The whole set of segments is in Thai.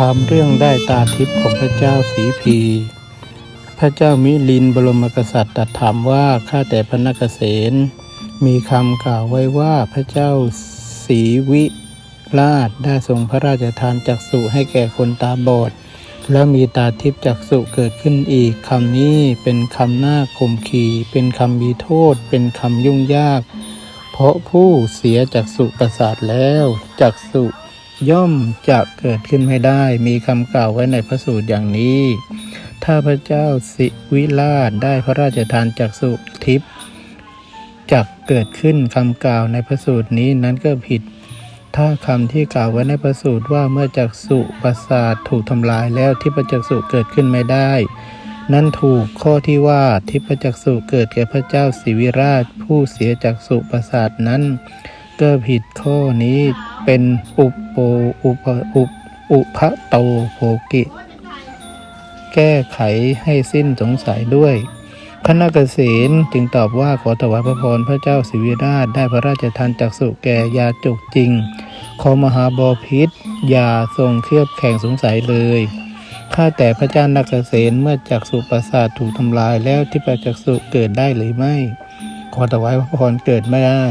ถามเรื่องได้ตาทิพย์ของพระเจ้าสีพี พระเจ้ามิลินบรมกษัตริย์ตรัสถามว่า ข้าแต่พระนกเษนมีคำกล่าวไว้ว่าพระเจ้าศรีวิราชได้ทรงพระราชทานจักษุให้แก่คนตาบอด แล้วมีตาทิพย์จักษุเกิดขึ้นอีกคำนี้เป็นคำหน้าคมขีเป็นคำมีโทษ เป็นคำยุ่งยาก เพราะผู้เสียจักษุประสาทแล้วจักษุ ย่อมจะเกิดขึ้นไม่ได้ มีคำกล่าวไว้ในพระสูตรอย่างนี้ ถ้าพระเจ้าสิวิราชได้พระราชทานจักษุทิพย์จักเกิดขึ้นคำกล่าวในพระสูตรนี้นั้นก็ผิด ถ้าคำที่กล่าวไว้ในพระสูตรว่าเมื่อจักษุประสาทถูกทำลายแล้วที่ปจักษุเกิดขึ้นไม่ได้ นั่นถูกข้อที่ว่าทิพจักษุเกิดแก่พระเจ้าสิวิราช ผู้เสียจักษุประสาทนั้น ก็ผิดข้อนี้ เป็นอุปโปอุปอุปอุพะโตโภกิ แก้ไขให้สิ้นสงสัยด้วยพระนกษนจึงตอบว่าขอถวายพระพรพระเจ้าสิวิราชได้พระราชทานจักษุแก่ยาจกจริง ขอมหาบอพิษอย่าทรงเคลือบแข่งสงสัยเลยข้าแต่พระเจ้านักเกษนเมื่อจักสุประสาทถูกทำลายแล้วที่ประจักษุเกิดได้หรือไม่ ขอถวายพระพรเกิดไม่ได้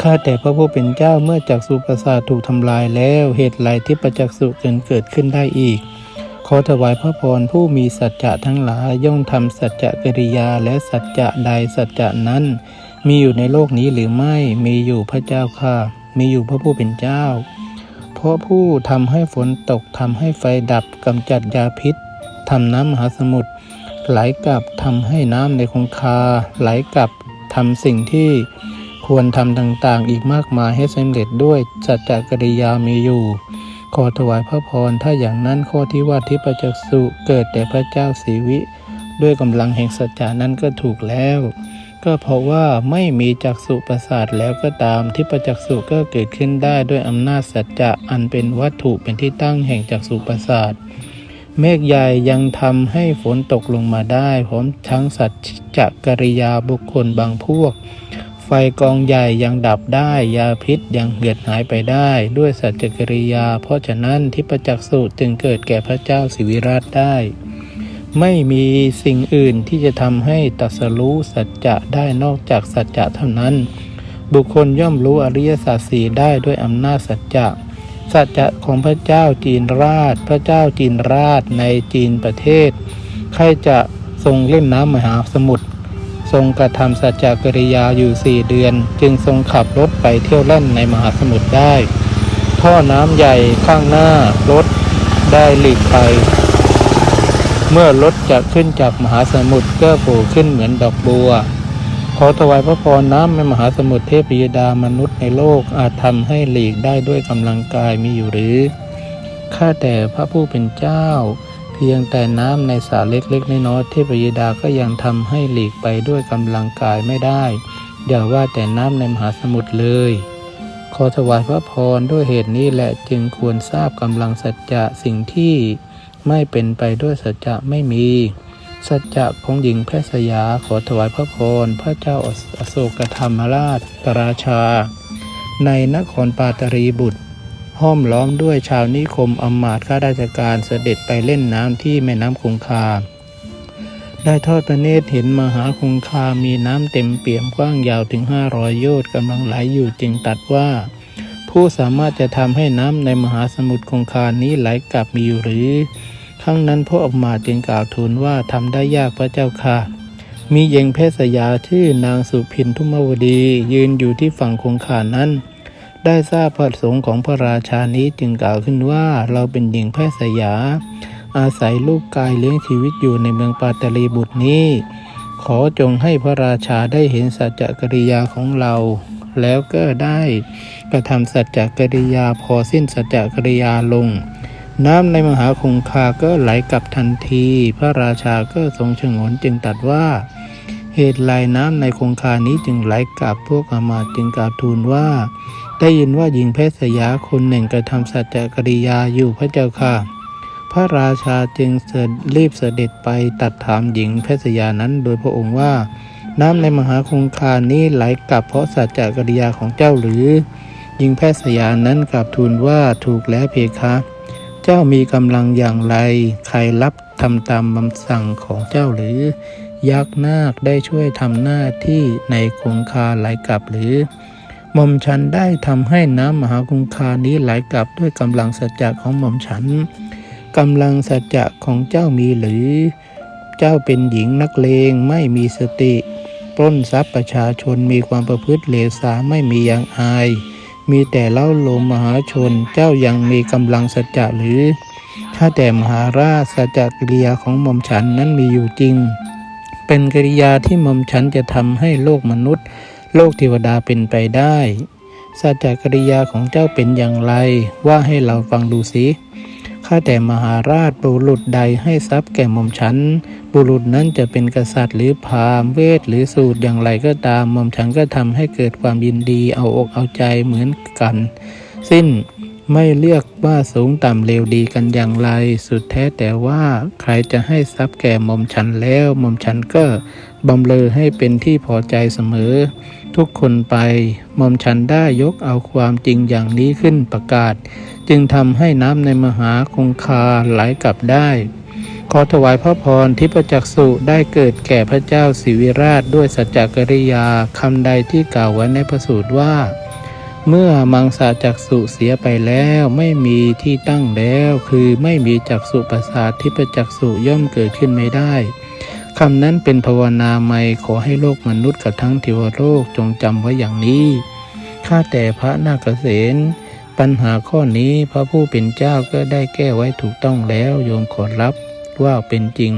ข้าแต่พระผู้เป็นเจ้าเมื่อจักสุประสาทถูกทำลายแล้วเหตุไรที่ประจักษุเกิดเกิดขึ้นได้อีก ขอถวายพระพรผู้มีสัจจะทั้งหลายย่อมทำสัจจะกิริยาและสัจจะใดสัจจะนั้น มีอยู่ในโลกนี้หรือไม่มีอยู่พระเจ้าค่ะ มีอยู่พระผู้เป็นเจ้า เพราะผู้ทำให้ฝนตกทำให้ไฟดับกำจัดยาพิษทำน้ำมหาสมุทรไหลกลับทำให้น้ำในคงคา ไหลกลับทำสิ่งที่ ควรทำต่างๆ อีกมากมายให้สำเร็จด้วยสัจจกริยามีอยู่ ขอถวายพระพร ถ้าอย่างนั้นข้อที่ว่าทิพจักสุเกิดแต่พระเจ้าสีวิ ด้วยกำลังแห่งสัจจานั้นก็ถูกแล้ว ก็เพราะว่าไม่มีจักษุประสาทแล้วก็ตามที่ปจักษุก็เกิดขึ้นได้ด้วยอำนาจสัจจะอันเป็นวัตถุเป็นที่ตั้งแห่งจักษุประสาทเมฆใหญ่ยังทำให้ฝนตกลงมาได้พร้อมทั้งสัจจะกริยาบุคคลบางพวก ไฟกองใหญ่ยังดับได้ ยาพิษยังเหือดหายไปได้ ด้วยสัจจกริยา เพราะฉะนั้นที่ประจักษุจึงเกิดแก่พระเจ้าสิวิราชได้ ไม่มีสิ่งอื่นที่จะทำให้ตัสรู้สัจจะได้นอกจากสัจจะเท่านั้น บุคคลย่อมรู้อริยสัจสีได้ด้วยอำนาจสัจจะสัจจะของพระเจ้าจีนราช พระเจ้าจีนราชในจีนประเทศ ใครจะทรงเล่นน้ำมหาสมุทร ทรงกระทำสัจจกริยาอยู่สี่เดือน จึงทรงขับรถไปเที่ยวเล่นในมหาสมุทรได้ ท่อน้ำใหญ่ข้างหน้ารถได้หลีกไป เมื่อรถจะขึ้นจากมหาสมุทรก็โผล่ขึ้นเหมือนดอกบัว ขอถวายพระพรน้ำในมหาสมุทรเทพยดามนุษย์ในโลกอาจทำให้หลีกได้ด้วยกำลังกายมีอยู่หรือข้าแต่พระผู้เป็นเจ้า พียงแต่น้ำในสระเล็กๆน้อยๆเทพยดาก็ยังทำให้หลีกไปด้วยกำลังกายไม่ได้อย่าว่าแต่น้ำในมหาสมุทรเลย ขอถวายพระพรด้วยเหตุนี้แหละจึงควรทราบกำลังสัจจะสิ่งที่ไม่เป็นไปด้วยสัจจะไม่มี สัจจะของหญิงแพทย์สยาขอถวายพระพรพระเจ้าอโศกธรรมราชราชา ในนครปาตรีบุตร ห้อมล้อมด้วยชาวนิคมอำมาตย์ข้าราชการเสด็จไปเล่นน้ำที่แม่น้ำคงคา ได้ทอดพระเนตรเห็นมหาคงคา มีน้ำเต็มเปี่ยมกว้างยาวถึงห้าร้อยโยชน์กำลังไหลอยู่จึงตัดว่า ผู้สามารถจะทำให้น้ำในมหาสมุทรคงคานี้ไหลกลับมีอยู่หรือครั้งนั้นพระออกมาจึงกล่าวทูลว่าทำได้ยากพระเจ้าค่ะ มีหญิงเพศยาชื่อนางสุพินทุมวดี ยืนอยู่ที่ฝั่งคงคานั้น ได้ทราบพระประสงค์ของพระราชานี้จึงกล่าวขึ้นว่าเราเป็นหญิงแพทย์สยา อาศัยลูกกายเลี้ยงชีวิตอยู่ในเมืองปาตลีบุตรนี้ ขอจงให้พระราชาได้เห็นสัจจกริยาของเรา แล้วก็ได้กระทำสัจจกริยาพอสิ้นสัจจกริยาลง น้ำในมหาคงคาก็ไหลกลับทันที พระราชาก็ทรงฉงนจึงตัดว่าเหตุไหลน้ำในคงคานี้จึงไหลกลับพวกอามาตจึงกราบทูลว่า ได้ยินว่าหญิงเพศสยาคนหนึ่งกระทำสัจจกริยาอยู่พระเจ้าค่ะ พระราชาจึงเสดรีบเสด็จไปตัดถามหญิงเพศยานั้นโดยพระองค์ว่า น้ำในมหาคงคานี้ไหลกลับเพราะสัจจกริยาของเจ้าหรือ หญิงแพทย์สยานั้นกลับทูลว่าถูกแล้วเพคะ เจ้ามีกำลังอย่างไร ใครรับทำตามคำสั่งของเจ้าหรือ ยักษ์นาคได้ช่วยทำหน้าที่ในคงคาไหลกลับหรือ หม่อมฉันได้ทำให้น้ำมหาคงคานี้ไหลกลับด้วยกำลังสัจจะของหม่อมฉันกำลังสัจจะของเจ้ามีหรือ เจ้าเป็นหญิงนักเลงไม่มีสติปล้นทรัพย์ประชาชนมีความประพฤติเลวทรามไม่มีอย่างอาย มีแต่เล่าโลมมหาชนเจ้ายังมีกำลังสัจจะหรือ ถ้าแต่มหาราชสัจจกิริยาของหม่อมฉันนั้นมีอยู่จริง เป็นกิริยาที่หม่อมฉันจะทำให้โลกมนุษย์ โลกเทวดาเป็นไปได้สัจจกิริยาของเจ้าเป็นอย่างไร ว่าให้เราฟังดูสิข้าแต่มหาราชบุรุษใดให้ทรัพย์แก่หม่อมฉัน บุรุษนั้นจะเป็นกษัตริย์หรือพราหมณ์เวทหรือสูตรอย่างไรก็ตามหม่อมฉันก็ทำให้เกิดความยินดีเอาอกเอาใจเหมือนกัน สิ้น ไม่เลือกว่าสูงต่ำเลวดีกันอย่างไร สุดแท้แต่ว่าใครจะให้ทรัพย์แก่หม่อมฉันแล้วหม่อมฉันก็บำเรอให้เป็นที่พอใจเสมอ ทุกคนไปหม่อมฉันได้ยกเอาความจริงอย่างนี้ขึ้นประกาศ จึงทำให้น้ำในมหาคงคาไหลกลับได้ ขอถวายพระพรที่ประจักษุได้เกิดแก่พระเจ้าสิวิราชด้วยสัจจกริยาคำใดที่กล่าวไว้ในพระสูตรว่า เมื่อมังสาจักษุเสียไปแล้วไม่มีที่ตั้งแล้ว คือไม่มีจักษุประสาทที่ประจักษุย่อมเกิดขึ้นไม่ได้คำนั้นเป็นภาวนาใหม่ขอให้โลกมนุษย์กับทั้งเทวโลกจงจำไว้อย่างนี้ข้าแต่พระนาคเษนปัญหาข้อนี้พระผู้เป็นเจ้าก็ได้แก้ไว้ถูกต้องแล้วโยมขอรับว่าเป็นจริง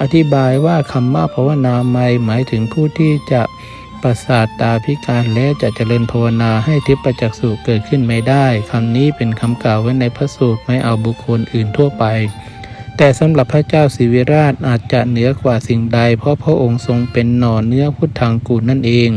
อธิบายว่าคำว่าภาวนาใหม่หมายถึงผู้ที่จะ ประสาทตาพิการแล้วจะเจริญภาวนาให้ทิพจักษุเกิดขึ้นไม่ได้คำนี้เป็นคำกล่าวไว้ในพระสูตรไม่เอาบุคคลอื่นทั่วไป แต่สำหรับพระเจ้าสิวิราชอาจจะเหนือกว่าสิ่งใด เพราะพระองค์ทรงเป็นหน่อเนื้อพุทธังกูนั่นเอง